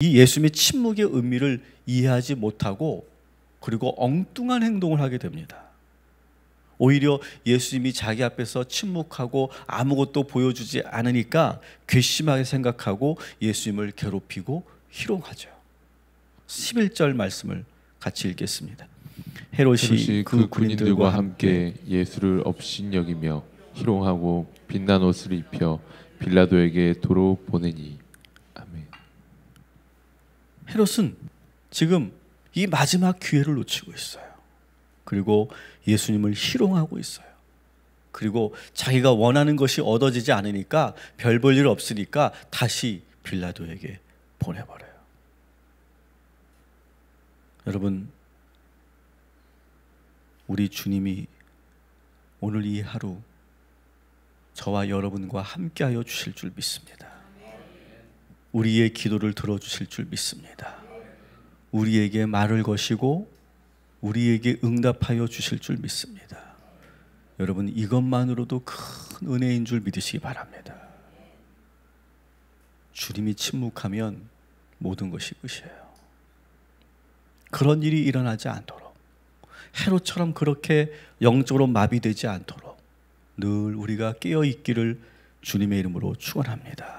이 예수님의 침묵의 의미를 이해하지 못하고 그리고 엉뚱한 행동을 하게 됩니다. 오히려 예수님이 자기 앞에서 침묵하고 아무것도 보여주지 않으니까 괘씸하게 생각하고 예수님을 괴롭히고 희롱하죠. 11절 말씀을 같이 읽겠습니다. 헤롯이 그, 그 군인들과 함께 예수를 업신여기며 희롱하고 빛난 옷을 입혀 빌라도에게 도로 보내니. 헤롯은 지금 이 마지막 기회를 놓치고 있어요. 그리고 예수님을 희롱하고 있어요. 그리고 자기가 원하는 것이 얻어지지 않으니까 별 볼 일 없으니까 다시 빌라도에게 보내버려요. 여러분, 우리 주님이 오늘 이 하루 저와 여러분과 함께하여 주실 줄 믿습니다. 우리의 기도를 들어주실 줄 믿습니다. 우리에게 말을 거시고 우리에게 응답하여 주실 줄 믿습니다. 여러분 이것만으로도 큰 은혜인 줄 믿으시기 바랍니다. 주님이 침묵하면 모든 것이 끝이에요. 그런 일이 일어나지 않도록 헤롯처럼 그렇게 영적으로 마비되지 않도록 늘 우리가 깨어 있기를 주님의 이름으로 축원합니다.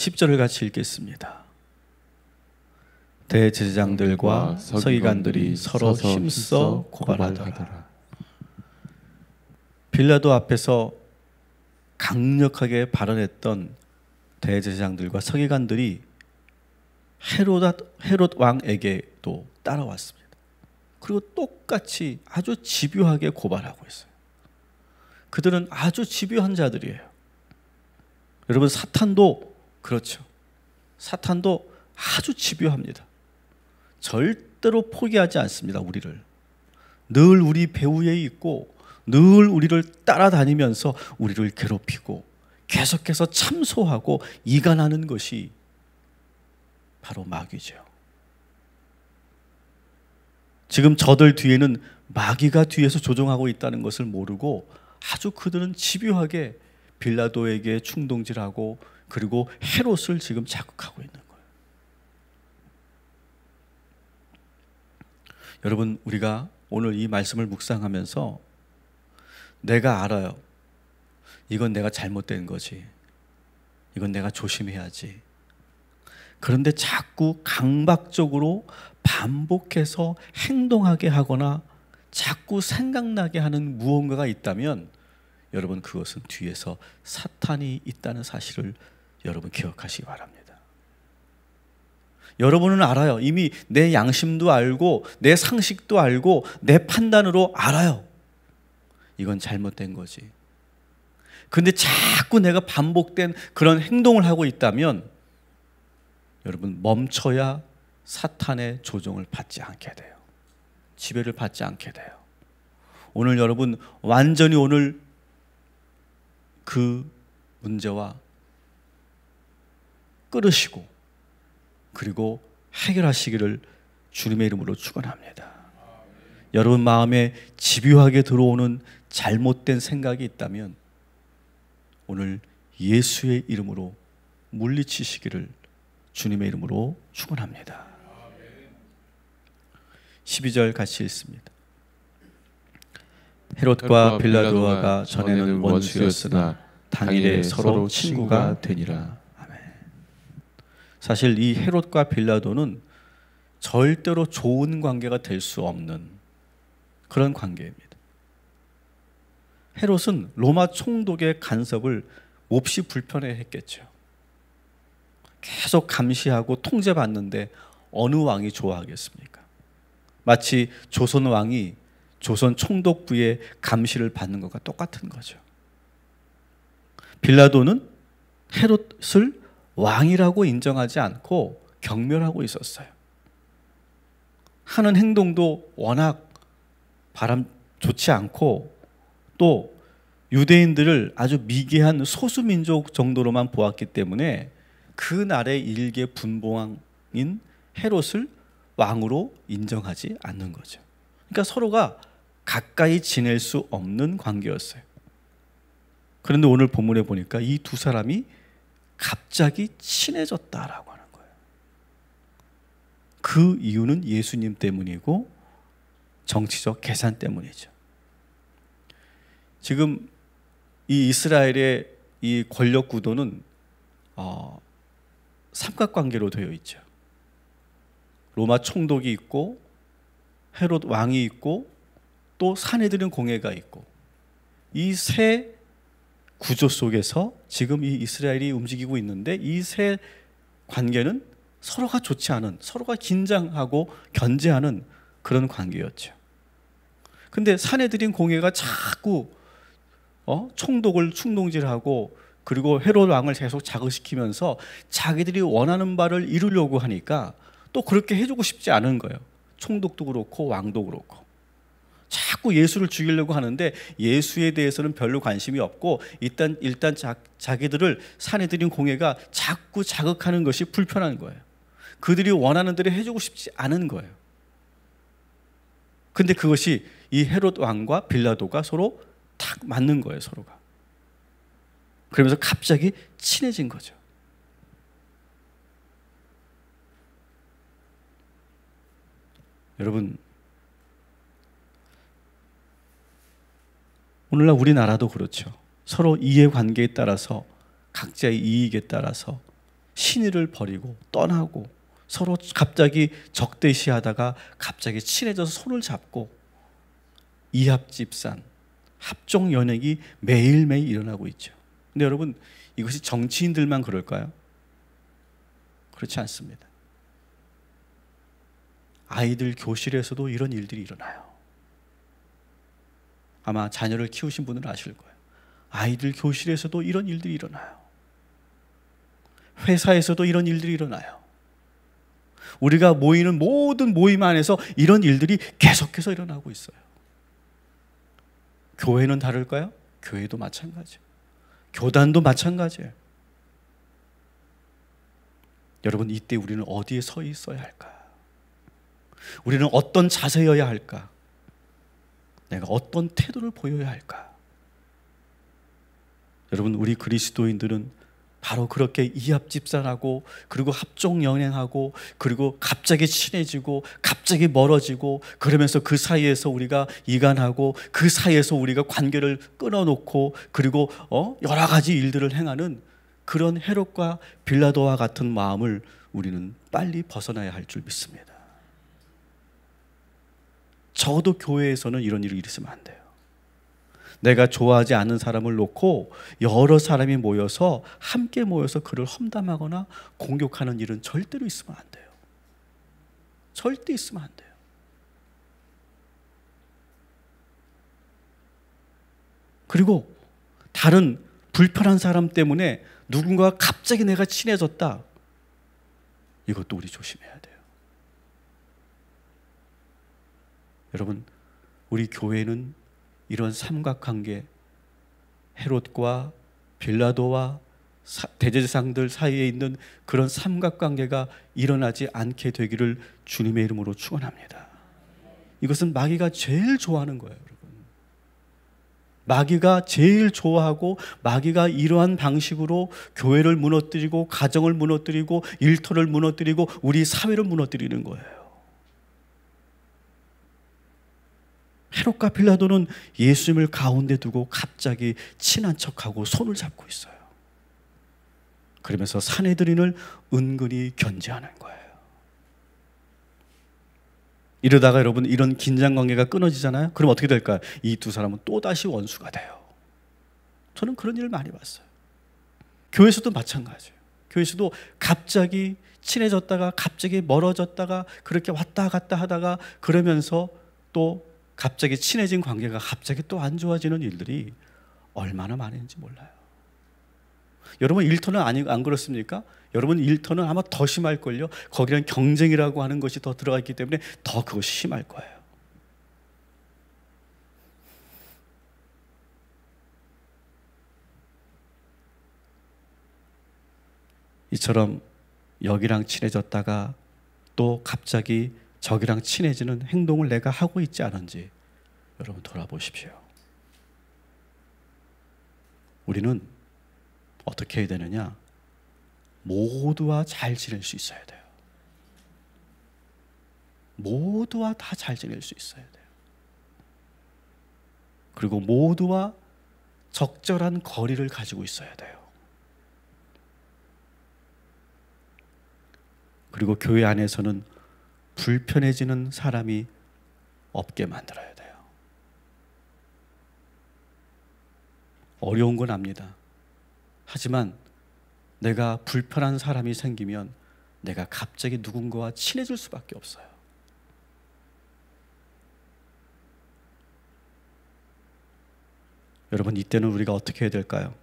10절을 같이 읽겠습니다. 대제사장들과 서기관들이 서로 힘써 고발하더라. 빌라도 앞에서 강력하게 발언했던 대제사장들과 서기관들이 헤롯 헤롯 왕에게도 따라왔습니다. 그리고 똑같이 아주 집요하게 고발하고 있어요. 그들은 아주 집요한 자들이에요. 여러분 사탄도 그렇죠. 사탄도 아주 집요합니다. 절대로 포기하지 않습니다. 우리를 늘 우리 배후에 있고 늘 우리를 따라다니면서 우리를 괴롭히고 계속해서 참소하고 이간하는 것이 바로 마귀죠. 지금 저들 뒤에는 마귀가 뒤에서 조종하고 있다는 것을 모르고 아주 그들은 집요하게 빌라도에게 충동질하고 그리고 헤롯을 지금 자극하고 있는 여러분 우리가 오늘 이 말씀을 묵상하면서 내가 알아요. 이건 내가 잘못된 거지. 이건 내가 조심해야지. 그런데 자꾸 강박적으로 반복해서 행동하게 하거나 자꾸 생각나게 하는 무언가가 있다면 여러분 그것은 뒤에서 사탄이 있다는 사실을 여러분 기억하시기 바랍니다. 여러분은 알아요. 이미 내 양심도 알고 내 상식도 알고 내 판단으로 알아요. 이건 잘못된 거지. 근데 자꾸 내가 반복된 그런 행동을 하고 있다면 여러분 멈춰야 사탄의 조종을 받지 않게 돼요. 지배를 받지 않게 돼요. 오늘 여러분 완전히 오늘 그 문제와 끊으시고 그리고 해결하시기를 주님의 이름으로 축원합니다. 여러분 마음에 집요하게 들어오는 잘못된 생각이 있다면 오늘 예수의 이름으로 물리치시기를 주님의 이름으로 축원합니다. 12절 같이 읽습니다. 헤롯과 빌라도아가 전에는 원수였으나 당일에 서로 친구가 되니라. 사실 이 헤롯과 빌라도는 절대로 좋은 관계가 될 수 없는 그런 관계입니다. 헤롯은 로마 총독의 간섭을 몹시 불편해했겠죠. 계속 감시하고 통제받는데 어느 왕이 좋아하겠습니까? 마치 조선 왕이 조선 총독부의 감시를 받는 것과 똑같은 거죠. 빌라도는 헤롯을 왕이라고 인정하지 않고 경멸하고 있었어요. 하는 행동도 워낙 바람 좋지 않고 또 유대인들을 아주 미개한 소수 민족 정도로만 보았기 때문에 그 날의 일개 분봉인 헤롯을 왕으로 인정하지 않는 거죠. 그러니까 서로가 가까이 지낼 수 없는 관계였어요. 그런데 오늘 본문에 보니까 이 두 사람이 갑자기 친해졌다라고 하는 거예요. 그 이유는 예수님 때문이고 정치적 계산 때문이죠. 지금 이 이스라엘의 이 권력 구도는 어, 삼각관계로 되어 있죠. 로마 총독이 있고 헤롯 왕이 있고 또 사내들은 공회가 있고 이 세 구조 속에서 지금 이 이스라엘이 움직이고 있는데 이 세 관계는 서로가 좋지 않은 서로가 긴장하고 견제하는 그런 관계였죠. 근데 사내들인 공회가 자꾸 어? 총독을 충동질하고 그리고 헤롯 왕을 계속 자극시키면서 자기들이 원하는 바를 이루려고 하니까 또 그렇게 해주고 싶지 않은 거예요. 총독도 그렇고 왕도 그렇고. 자꾸 예수를 죽이려고 하는데 예수에 대해서는 별로 관심이 없고 일단 일단 자, 자기들을 사내들인 공회가 자꾸 자극하는 것이 불편한 거예요. 그들이 원하는 대로 해주고 싶지 않은 거예요. 근데 그것이 이 헤롯 왕과 빌라도가 서로 탁 맞는 거예요, 서로가. 그러면서 갑자기 친해진 거죠. 여러분, 오늘날 우리나라도 그렇죠. 서로 이해관계에 따라서 각자의 이익에 따라서 신의를 버리고 떠나고 서로 갑자기 적대시하다가 갑자기 친해져서 손을 잡고 이합집산, 합종 연행이 매일매일 일어나고 있죠. 근데 여러분 이것이 정치인들만 그럴까요? 그렇지 않습니다. 아이들 교실에서도 이런 일들이 일어나요. 아마 자녀를 키우신 분은 아실 거예요. 아이들 교실에서도 이런 일들이 일어나요. 회사에서도 이런 일들이 일어나요. 우리가 모이는 모든 모임 안에서 이런 일들이 계속해서 일어나고 있어요. 교회는 다를까요? 교회도 마찬가지예요. 교단도 마찬가지예요. 여러분 이때 우리는 어디에 서 있어야 할까? 우리는 어떤 자세여야 할까? 내가 어떤 태도를 보여야 할까? 여러분 우리 그리스도인들은 바로 그렇게 이합집산하고 그리고 합종 연행하고 그리고 갑자기 친해지고 갑자기 멀어지고 그러면서 그 사이에서 우리가 이간하고 그 사이에서 우리가 관계를 끊어놓고 그리고 어 여러 가지 일들을 행하는 그런 헤롯과 빌라도와 같은 마음을 우리는 빨리 벗어나야 할 줄 믿습니다. 적어도 교회에서는 이런 일이 있으면 안 돼요. 내가 좋아하지 않는 사람을 놓고 여러 사람이 모여서 함께 모여서 그를 험담하거나 공격하는 일은 절대로 있으면 안 돼요. 절대 있으면 안 돼요. 그리고 다른 불편한 사람 때문에 누군가 갑자기 내가 친해졌다. 이것도 우리 조심해야 돼요. 여러분, 우리 교회는 이런 삼각관계 헤롯과 빌라도와 대제사장들 사이에 있는 그런 삼각관계가 일어나지 않게 되기를 주님의 이름으로 축원합니다. 이것은 마귀가 제일 좋아하는 거예요, 여러분. 마귀가 제일 좋아하고 마귀가 이러한 방식으로 교회를 무너뜨리고 가정을 무너뜨리고 일터를 무너뜨리고 우리 사회를 무너뜨리는 거예요. 헤롯과 빌라도는 예수님을 가운데 두고 갑자기 친한 척하고 손을 잡고 있어요. 그러면서 사내들인을 은근히 견제하는 거예요. 이러다가 여러분 이런 긴장 관계가 끊어지잖아요. 그럼 어떻게 될까요? 이 두 사람은 또 다시 원수가 돼요. 저는 그런 일을 많이 봤어요. 교회에서도 마찬가지예요. 교회에서도 갑자기 친해졌다가 갑자기 멀어졌다가 그렇게 왔다 갔다 하다가 그러면서 또 갑자기 친해진 관계가 갑자기 또 안 좋아지는 일들이 얼마나 많은지 몰라요. 여러분 일터는 아니 안 그렇습니까? 여러분 일터는 아마 더 심할걸요. 거기는 경쟁이라고 하는 것이 더 들어가 있기 때문에 더 그것이 심할 거예요. 이처럼 여기랑 친해졌다가 또 갑자기 적이랑 친해지는 행동을 내가 하고 있지 않은지 여러분 돌아보십시오. 우리는 어떻게 해야 되느냐? 모두와 잘 지낼 수 있어야 돼요. 모두와 다 잘 지낼 수 있어야 돼요. 그리고 모두와 적절한 거리를 가지고 있어야 돼요. 그리고 교회 안에서는 불편해지는 사람이 없게 만들어야 돼요. 어려운 건 압니다. 하지만 내가 불편한 사람이 생기면 내가 갑자기 누군가와 친해질 수밖에 없어요. 여러분, 이때는 우리가 어떻게 해야 될까요?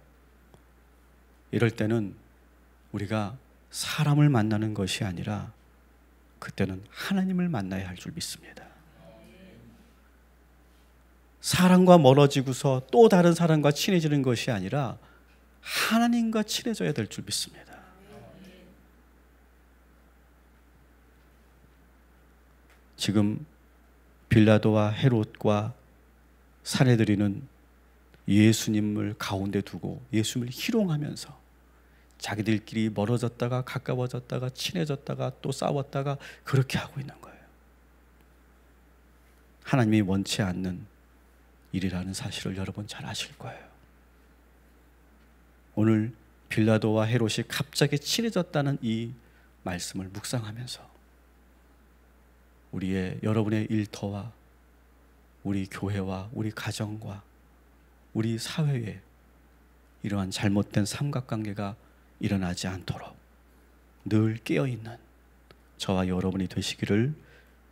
이럴 때는 우리가 사람을 만나는 것이 아니라 그때는 하나님을 만나야 할 줄 믿습니다. 사람과 멀어지고서 또 다른 사람과 친해지는 것이 아니라 하나님과 친해져야 될 줄 믿습니다. 지금 빌라도와 헤롯과 사내들이는 예수님을 가운데 두고 예수님을 희롱하면서 자기들끼리 멀어졌다가 가까워졌다가 친해졌다가 또 싸웠다가 그렇게 하고 있는 거예요. 하나님이 원치 않는 일이라는 사실을 여러분 잘 아실 거예요. 오늘 빌라도와 헤롯이 갑자기 친해졌다는 이 말씀을 묵상하면서 우리의 여러분의 일터와 우리 교회와 우리 가정과 우리 사회에 이러한 잘못된 삼각관계가 일어나지 않도록 늘 깨어 있는 저와 여러분이 되시기를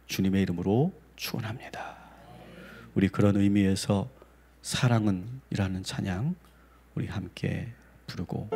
주님의 이름으로 축원합니다. 우리 그런 의미에서 사랑은이라는 찬양 우리 함께 부르고